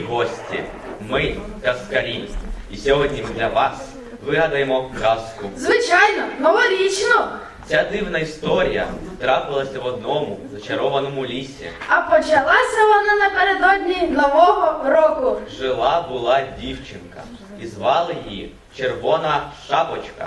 Дорогі гості! Ми казкарі. І сьогодні ми для вас вигадаємо казку. Звичайно, новорічну. Ця дивна історія трапилася в одному зачарованому лісі. А почалася вона напередодні Нового року. Жила була дівчинка, і звали її Червона Шапочка.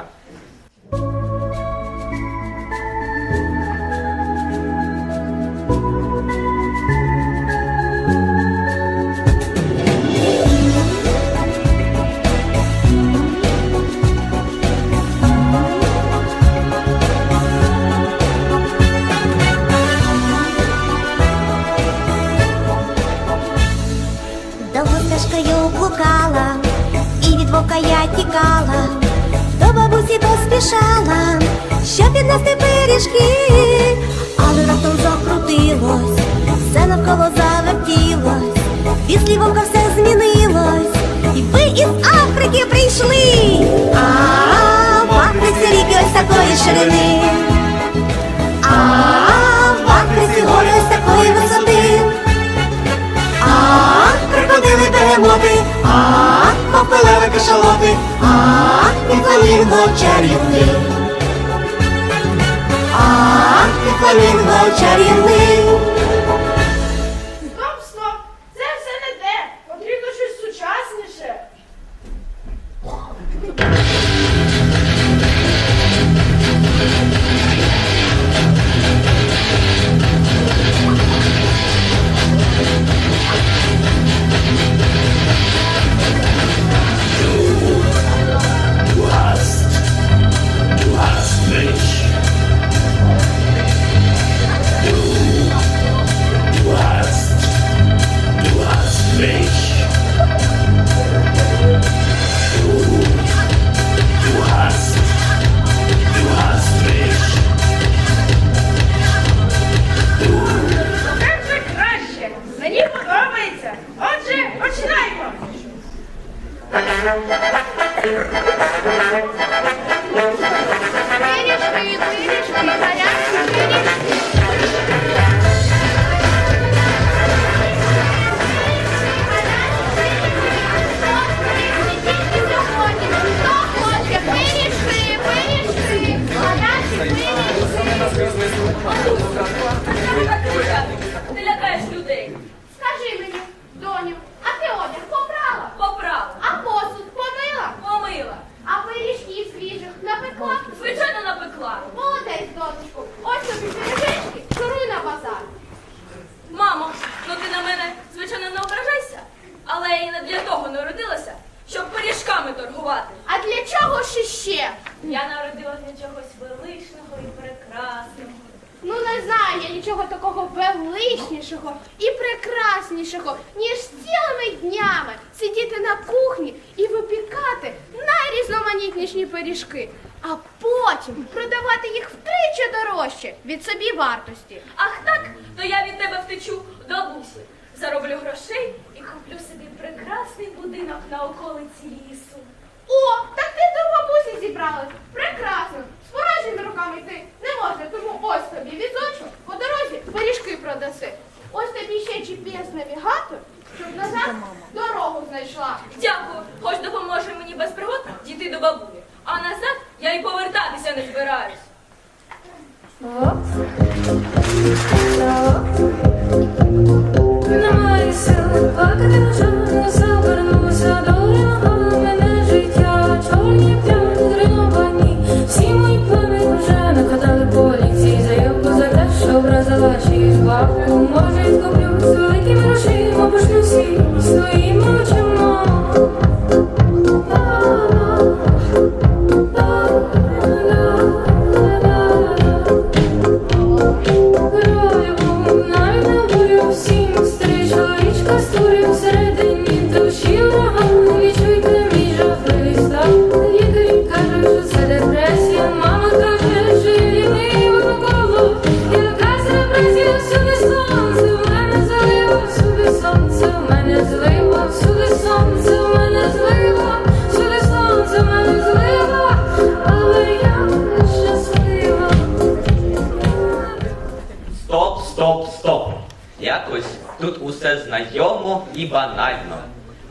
Віднести але раптом закрутилось, все навколо завертілось, після вовка все змінилось, і ви із Африки прийшли, а в Африці ріки ось такої ширини, а в Африці гори ось такої висоти. А, крокодили бегемоти, а, кашалоти, а, і фламінго чарівний. А, ти фламінго чарівний. Дорожче від собі вартості. Ах так, то я від тебе втечу до бабусі. Зароблю грошей і куплю собі прекрасний будинок на околиці лісу. О, так ти до бабусі зібралась. Прекрасно. З порожніми руками йти не можна, тому ось тобі візочок, по дорозі пиріжки продаси. Ось тобі ще GPS-навігатор, щоб назад дорогу знайшла. Дякую, хоч допоможе мені без пригод дійти до бабулі. А назад я й повертатися не збираюсь. Немає сили плакати на жаль, нога мене життя, чорні п'яни зруйновані. Всі мої плани вже накатали поліції, заявку за те, що образила чиїсь бабку. Може, й куплю стоп, стоп. Якось тут усе знайомо і банально.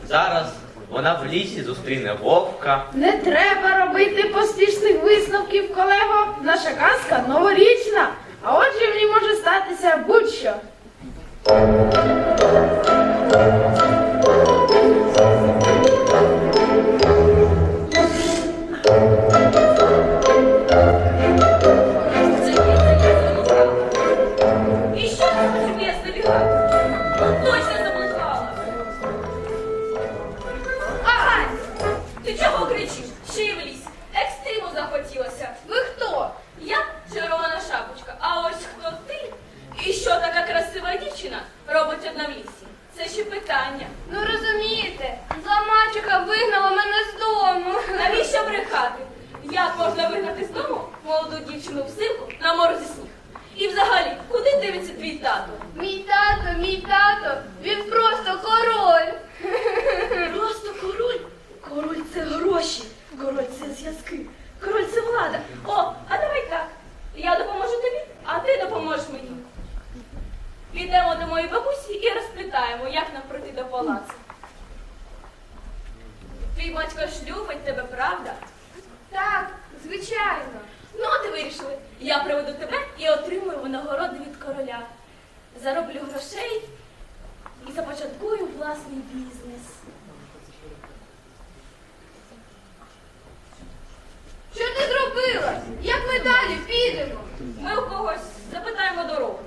Зараз вона в лісі зустріне вовка. Не треба робити поспішних висновків, колего. Наша казка новорічна, а отже в ній може статися будь-що. Така красива дівчина робить одна в лісі? Це ще питання. Ну розумієте, зла мачуха вигнала мене з дому. Навіщо брехати? Як можна вигнати з дому молоду дівчину взимку на морозі сніг? І взагалі, куди дивиться твій тато? Мій тато, мій тато, він просто король. Просто король. Король це гроші, король це зв'язки, король це влада. О, а давай так. Я допоможу тобі, а ти допоможеш мені. Підемо до моєї бабусі і розпитаємо, як нам пройти до палацу. Твій батько ж любить тебе, правда? Так, звичайно. Ну, от і вирішили. Я приведу тебе і отримую винагороду від короля. Зароблю грошей і започаткую власний бізнес. Що ти зробила? Як ми далі підемо? Ми у когось запитаємо дорогу.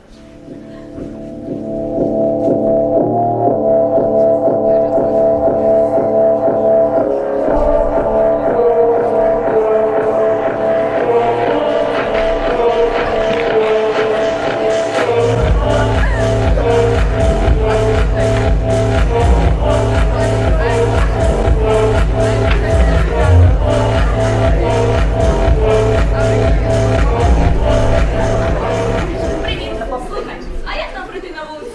pretendamos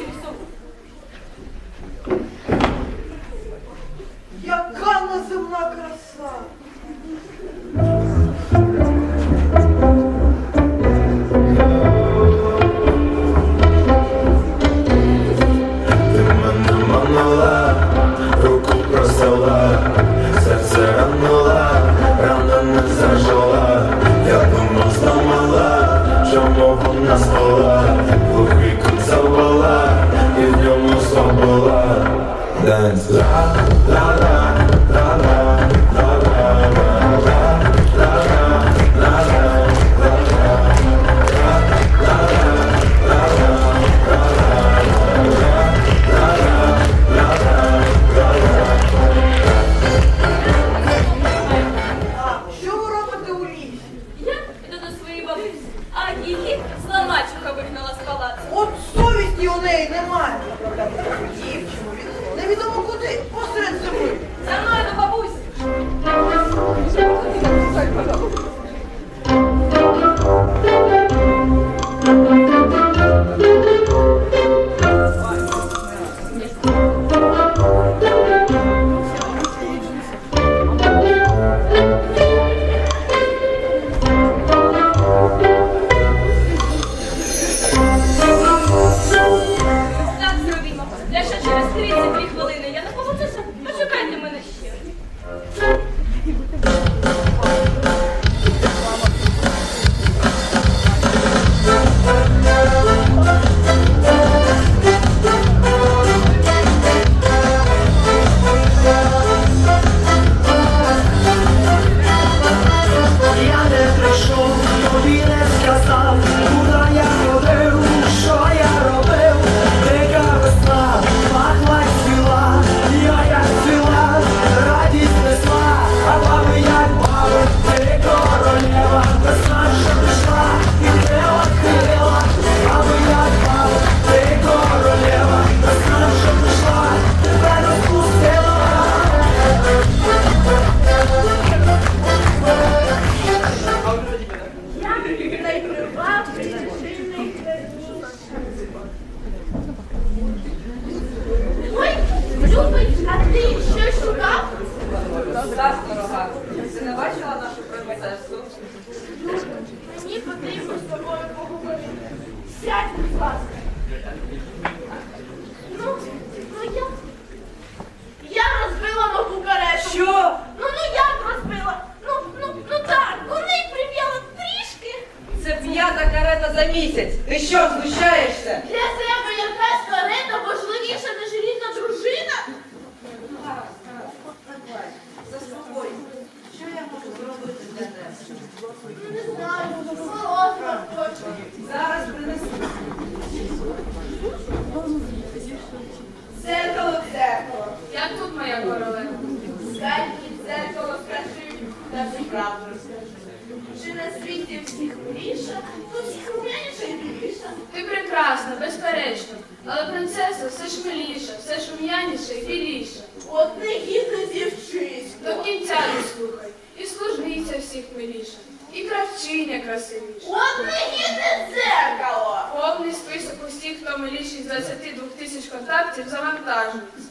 навантажується.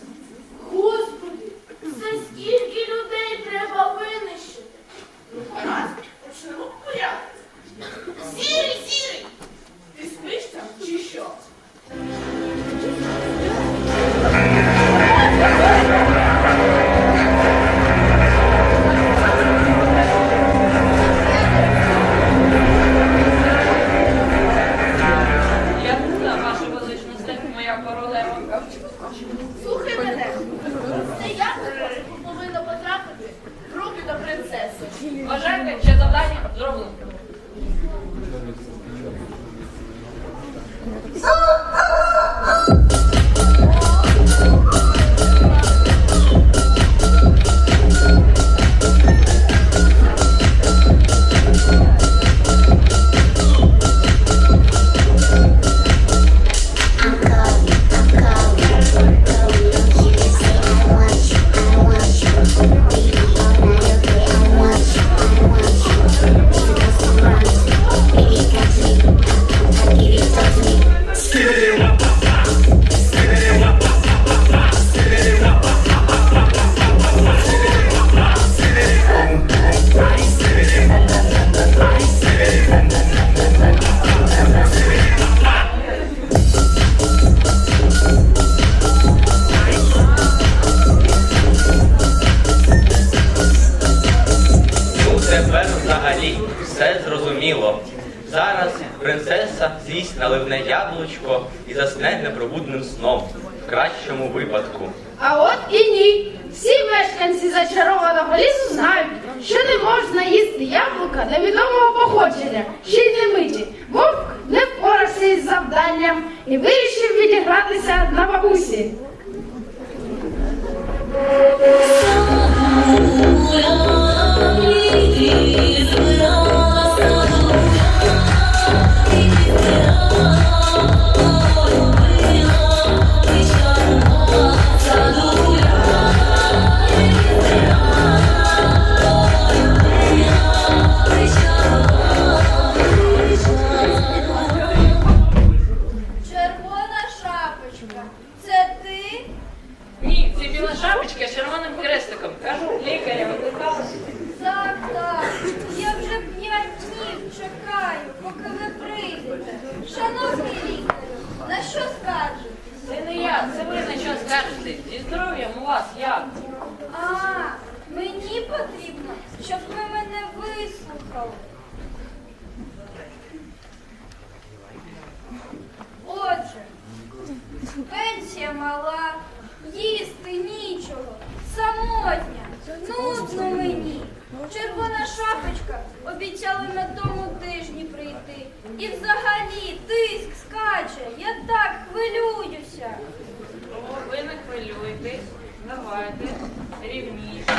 Господи, це скільки людей треба винищити. Ну, сірий, сірий! Ти спиш там чи що? стемніло. Зараз принцеса з'їсть наливне яблучко і засне непробудним сном в кращому випадку. А от і ні. Всі мешканці зачарованого лісу знають, що не можна їсти яблука невідомого походження, ще й не миті. Вовк не впорався із завданням і вирішив відігратися на бабусі. 아. Нудно мені. Червона шапочка обіцяли на тому тижні прийти. І взагалі тиск скаче. Я так хвилююся. Ви не хвилюйтесь, давайте рівніше.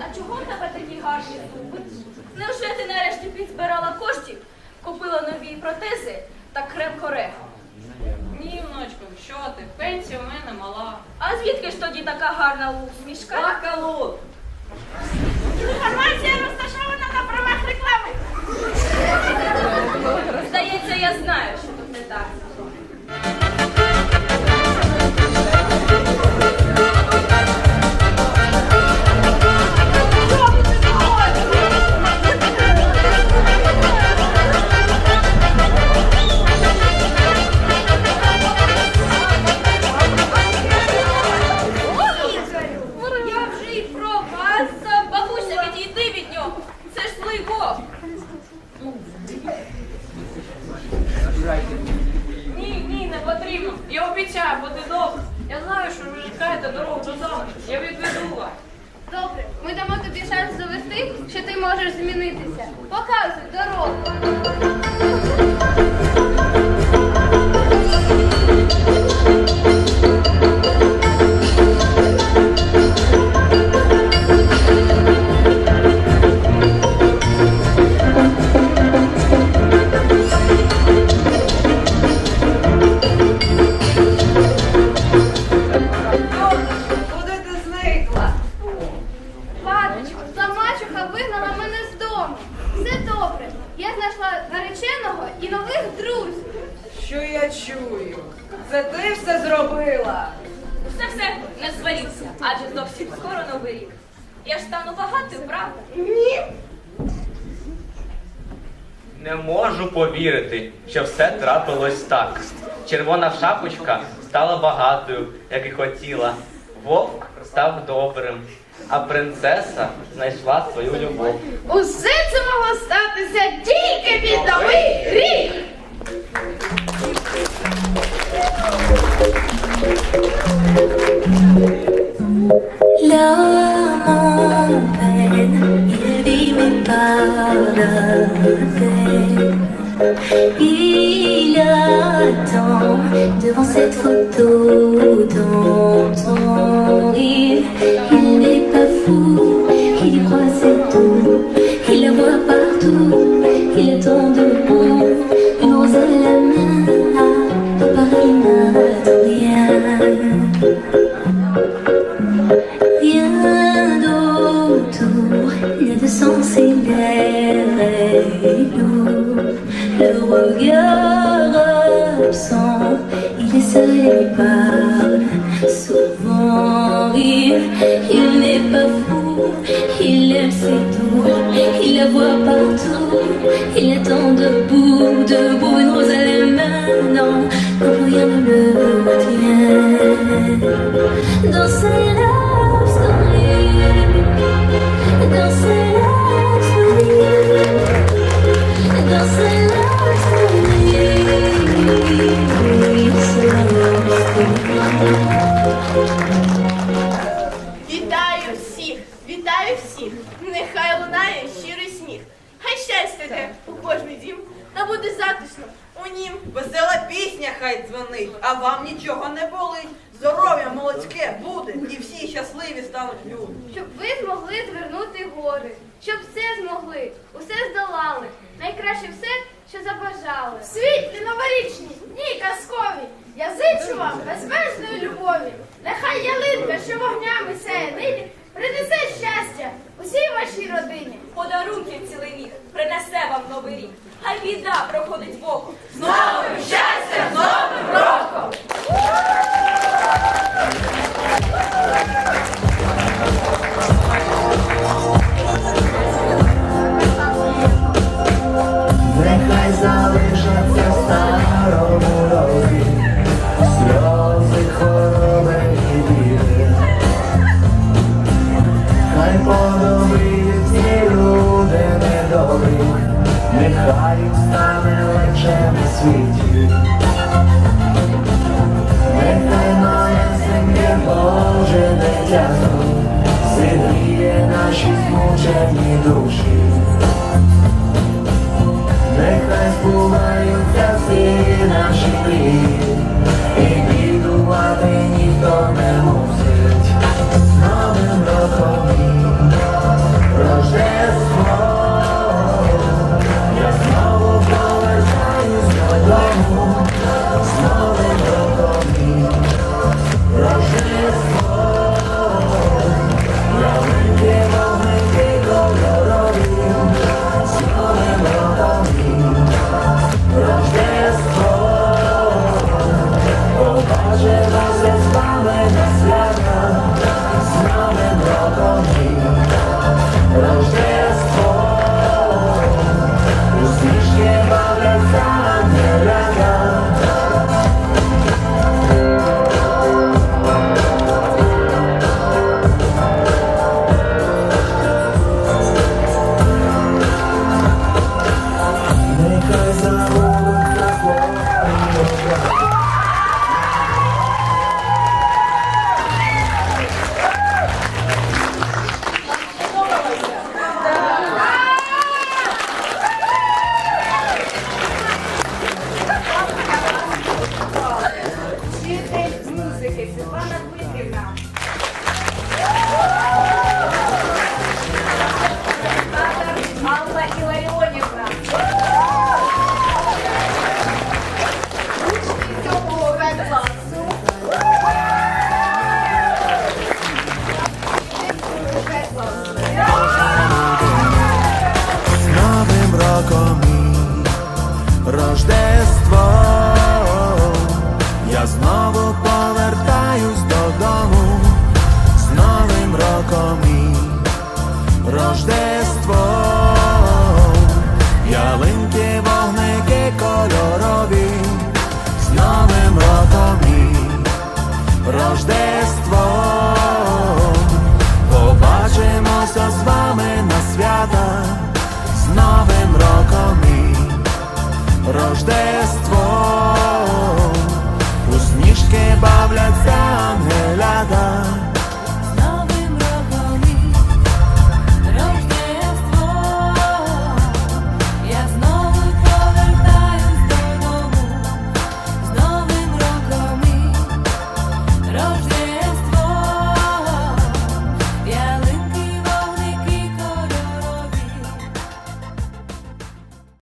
А чого в тебе такі гарні зуби? Невже ти нарешті підзбирала коштів, купила нові протези та крем корега? Ні, внучко, що ти? Пенсія в мене мала. А звідки ж тоді така гарна усмішка? Бакалут! Інформація розташована на правах реклами. Здається, я знаю, що тут не так. Мачуха вигнала мене з дому. Все добре. Я знайшла нареченого і нових друзів. Що я чую? Це ти все зробила? Все-все, не сваріться, адже зовсім скоро новий рік. Я ж стану багатою, правда? Ні. Не можу повірити, що все трапилось так. Червона шапочка стала багатою, як і хотіла. Вовк став добрим, а принцеса знайшла свою любов. Усе це могло статися тільки під новий рік. La montagne, il vit la peine. Il attend devant cette photo d'antan. Il, il n'est pas fou, il croit c'est tout. Il la voit partout, il attend debout. Il, n'est pas fou, il aime ses tours, il la voit partout, il attend debout, debout, une rose à la non, rien ne le retient. Dans ses love story, dans ses love story, dans ses love story, ses love story. Вітаю всіх. Нехай лунає щирий сміх. Хай щастя йде у кожний дім, та буде затишно у нім. Весела пісня хай дзвонить, а вам нічого не болить. Здоров'я молодське буде, і всі щасливі стануть люди. Щоб ви змогли звернути гори, щоб все змогли, усе здолали. Найкраще все, що забажали. Світлі новорічні, дні казкові. Я зичу вам безмежної любові. Нехай ялинка, що вогнями сяє нині, принесе щастя усій вашій родині. Подарунків цілий рік принесе вам новий рік. Хай біда проходить боком. З новим щастям, з новим роком! sweet. Ялинки, вогники кольорові, з Новим роком і Рождество.